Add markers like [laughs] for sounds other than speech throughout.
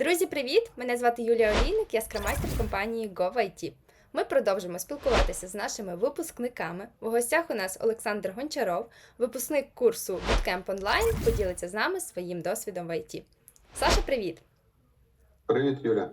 Друзі, привіт! Мене звати Юлія Олійник, я скрамайстер компанії GoVIT. Ми продовжимо спілкуватися з нашими випускниками. В гостях у нас Олександр Гончаров, випускник курсу Bootcamp Online, поділиться з нами своїм досвідом в IT. Саша, привіт! Привіт, Юля.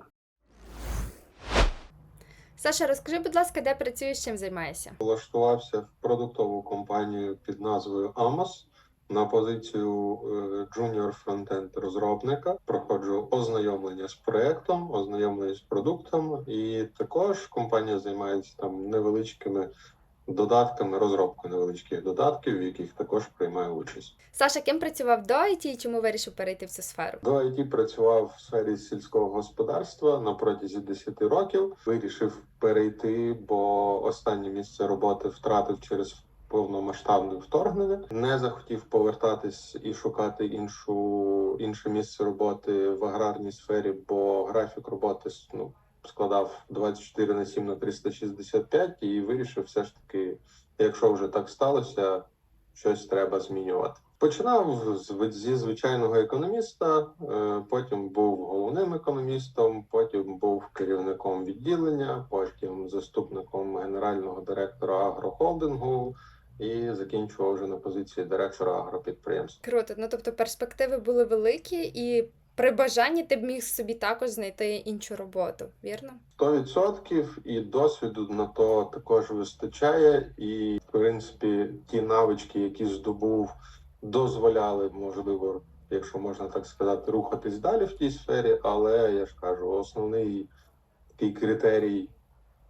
Саша, розкажи, будь ласка, де працюєш, чим займаєшся? Влаштувався в продуктову компанію під назвою Amos на позицію е, Junior Frontend розробника. Проходжу ознайомлення з проектом, ознайомлення з продуктом, і також компанія займається там невеличкими додатками, розробкою невеличких додатків, в яких також приймаю участь. Саша, ким працював до IT і чому вирішив перейти в цю сферу? До IT працював в сфері сільського господарства на протязі 10 років. Вирішив перейти, бо останнє місце роботи втратив через повномасштабне вторгнення. Не захотів повертатись і шукати іншу інше місце роботи в аграрній сфері, бо графік роботи ну, складав 24 на 7 на 365 і вирішив все ж таки, якщо вже так сталося, щось треба змінювати. Починав з зі звичайного економіста, е, потім був головним економістом, потім був керівником відділення, потім заступником генерального директора агрохолдингу і закінчував вже на позиції директора агропідприємства. Круто. Ну тобто перспективи були великі, і при бажанні ти б міг собі також знайти іншу роботу, вірно? 100% і досвіду на то також вистачає, і в принципі ті навички, які здобув, дозволяли, можливо, якщо можна так сказати, рухатись далі в тій сфері. Але я ж кажу, основний такий критерій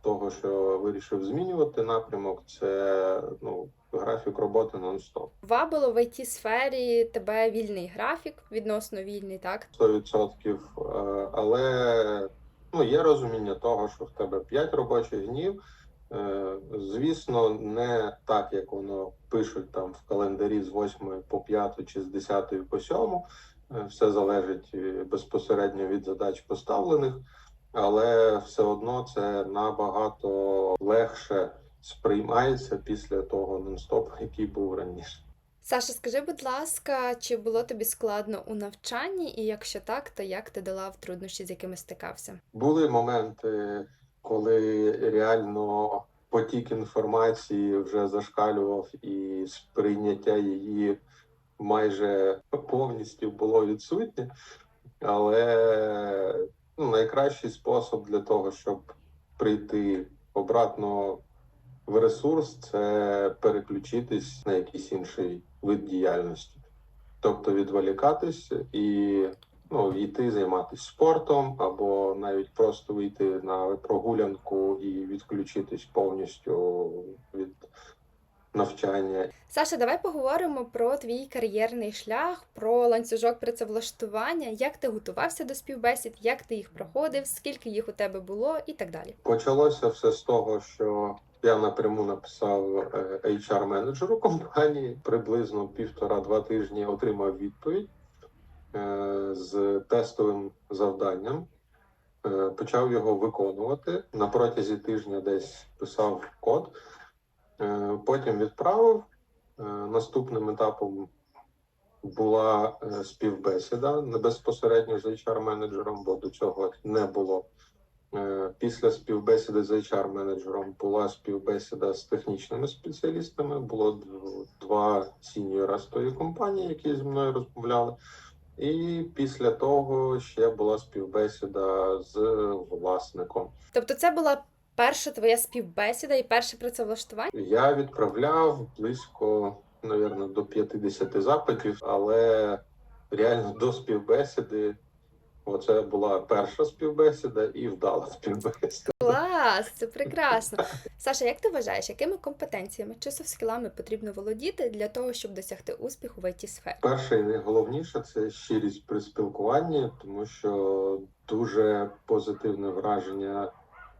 того, що вирішив змінювати напрямок, це ну графік роботи нон-стоп. Вабило в it сфері тебе вільний графік, відносно вільний, так? 100%. Е, Але ну, є розуміння того, що в тебе 5 робочих днів. Е, Звісно, не так, як воно пишуть там в календарі з 8 по 5 чи з 10 по 7. Е, Все залежить безпосередньо від задач поставлених, але все одно це набагато легше сприймається після того нон-стопу, який був раніше. Саша, скажи, будь ласка, чи було тобі складно у навчанні, і якщо так, то як ти долав труднощі, з якими стикався? Були моменти, коли реально потік інформації вже зашкалював, і сприйняття її майже повністю було відсутнє. Але ну, найкращий спосіб для того, щоб прийти обратно в ресурс, це переключитись на якийсь інший вид діяльності, тобто відволікатись і ну, йти займатися спортом, або навіть просто вийти на прогулянку і відключитись повністю від навчання. Саша, давай поговоримо про твій кар'єрний шлях, про ланцюжок працевлаштування, як ти готувався до співбесід, як ти їх проходив, скільки їх у тебе було, і так далі. Почалося все з того, що я напряму написав е, HR-менеджеру компанії. Приблизно півтора-два тижні отримав відповідь е, з тестовим завданням. Е, Почав його виконувати. На протязі тижня десь писав код, потім відправив. Наступним етапом була співбесіда безпосередньо з HR-менеджером, бо до цього не було. Е, Після співбесіди з HR-менеджером була співбесіда з технічними спеціалістами. Було два сіньора з тої компанії, які зі мною розмовляли. І після того ще була співбесіда з власником. Тобто, це була перша твоя співбесіда і перше працевлаштування? Я відправляв близько, навірно, до 50 запитів, але реально до співбесіди. Оце була перша співбесіда і вдала співбесіда. Клас, це прекрасно. Саша, як ти вважаєш, якими компетенціями чи софт-скілами потрібно володіти для того, щоб досягти успіху в it сфері? Перше і найголовніше це щирість при спілкуванні, тому що дуже позитивне враження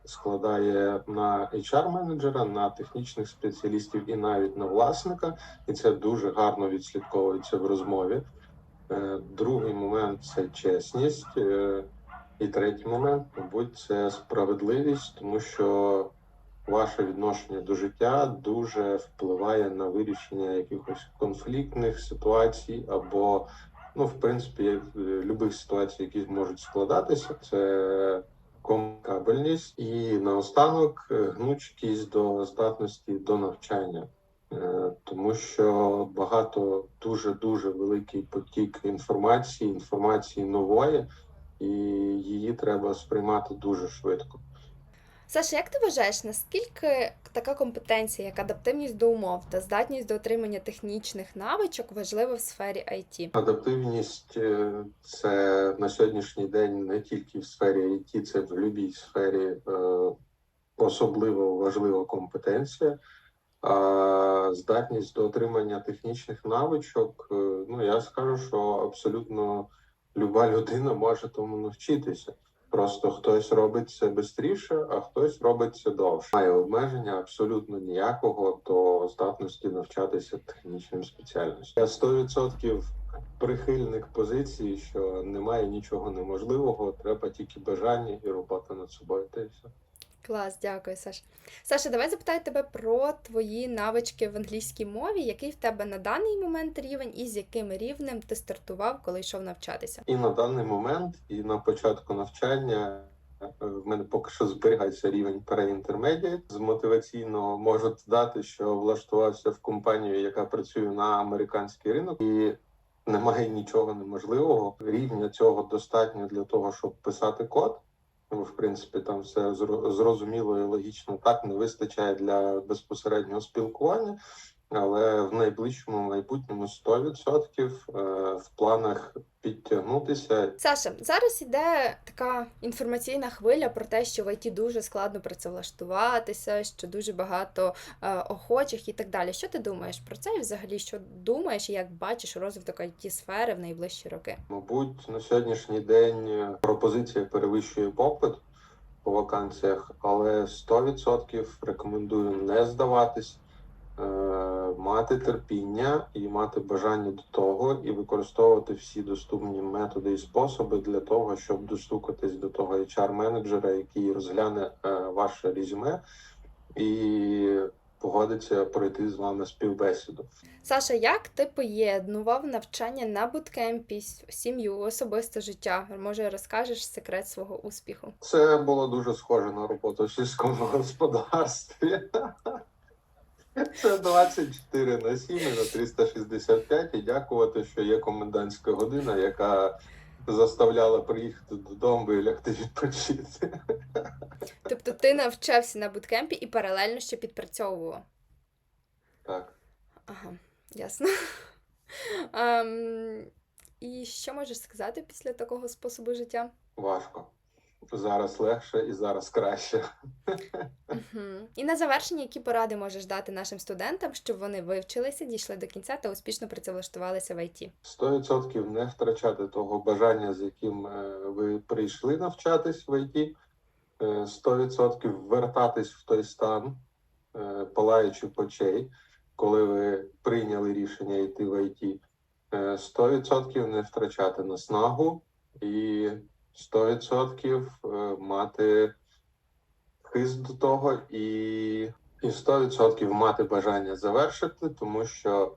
складає на HR-менеджера, на технічних спеціалістів і навіть на власника, і це дуже гарно відслідковується в розмові. Е, Другий момент це чесність. Е, І третій момент, мабуть, це справедливість, тому що ваше відношення до життя дуже впливає на вирішення якихось конфліктних ситуацій або Ну, в принципі, як ситуацій, які можуть складатися, це комунікабельність і наостанок е, гнучкість до здатності до навчання. Е, Тому що багато дуже дуже великий потік інформації, інформації нової, і її треба сприймати дуже швидко. Саша, як ти вважаєш, наскільки така компетенція, як адаптивність до умов та здатність до отримання технічних навичок важлива в сфері IT? Адаптивність е, це на сьогоднішній день не тільки в сфері IT, це в будь-якій сфері е, особливо важлива компетенція. А здатність до отримання технічних навичок, е, ну я скажу, що абсолютно люба людина може тому навчитися. Просто хтось робить це швидше, а хтось робить це довше. Має обмеження абсолютно ніякого до здатності навчатися технічним спеціальностям. Я 100% прихильник позиції, що немає нічого неможливого, треба тільки бажання і робота над собою. Та й все. Клас, дякую, Саша. Саша, давай запитаю тебе про твої навички в англійській мові, який в тебе на даний момент рівень, і з яким рівнем ти стартував, коли йшов навчатися. І на даний момент, і на початку навчання е, в мене поки що зберігається рівень переінтермедіат. З мотиваційного можу дати, що влаштувався в компанію, яка працює на американський ринок, і немає нічого неможливого. Рівня цього достатньо для того, щоб писати код. В принципі, там все зро- зрозуміло і логічно. Так не вистачає для безпосереднього спілкування, але в найближчому майбутньому 100% е, в планах підтягнутися Саша, зараз іде така інформаційна хвиля про те, що в ІТ дуже складно працевлаштуватися, що дуже багато е, охочих і так далі. Що ти думаєш про це? І взагалі, що думаєш і як бачиш розвиток it сфери в найближчі роки? Мабуть, на сьогоднішній день е, пропозиція перевищує попит по вакансіях, але 100% рекомендую не здаватись, мати терпіння і мати бажання до того, і використовувати всі доступні методи і способи для того, щоб достукатись до того HR-менеджера, який розгляне е, ваше резюме і погодиться пройти з вами співбесіду. Саша, як ти поєднував навчання на буткемпі, сім'ю, особисте життя? Може, розкажеш секрет свого успіху? Це було дуже схоже на роботу в сільському господарстві. Це 24 на 7 на 365 і дякувати, що є комендантська година, яка заставляла приїхати додому і лягти відпочити. Тобто ти навчався на буткемпі і паралельно ще підпрацьовував? Так. Ага, ясно. Ем, і що можеш сказати після такого способу життя? Важко. Зараз легше і зараз краще. Угу. І на завершення, які поради можеш дати нашим студентам, щоб вони вивчилися, дійшли до кінця та успішно працевлаштувалися в ІТ? 100% не втрачати того бажання, з яким е, ви прийшли навчатись в ІТ. Е, 100% вертатись в той стан, е, палаючих очей, коли ви прийняли рішення йти в ІТ. Е, 100% не втрачати наснагу і 100% е, мати хист до того і, і 100% мати бажання завершити, тому що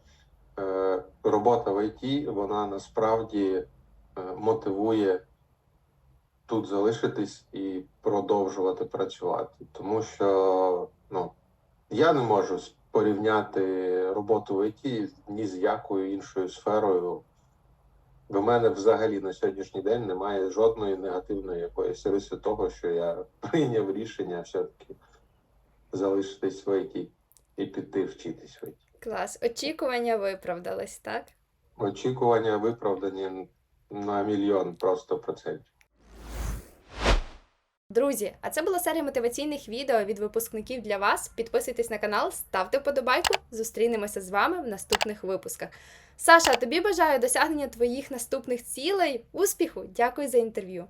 е, робота в ІТ, вона насправді е, мотивує тут залишитись і продовжувати працювати. Тому що ну, я не можу порівняти роботу в ІТ ні з якою іншою сферою. В мене взагалі на сьогоднішній день немає жодної негативної якоїсь риси того, що я [laughs] прийняв рішення все-таки залишитись в ІТ і піти вчитись в ІТ. Клас. Очікування виправдались, так? Очікування виправдані на мільйон просто процентів. Друзі, а це була серія мотиваційних відео від випускників для вас. Підписуйтесь на канал, ставте вподобайку. Зустрінемося з вами в наступних випусках. Саша, тобі бажаю досягнення твоїх наступних цілей, успіху! Дякую за інтерв'ю.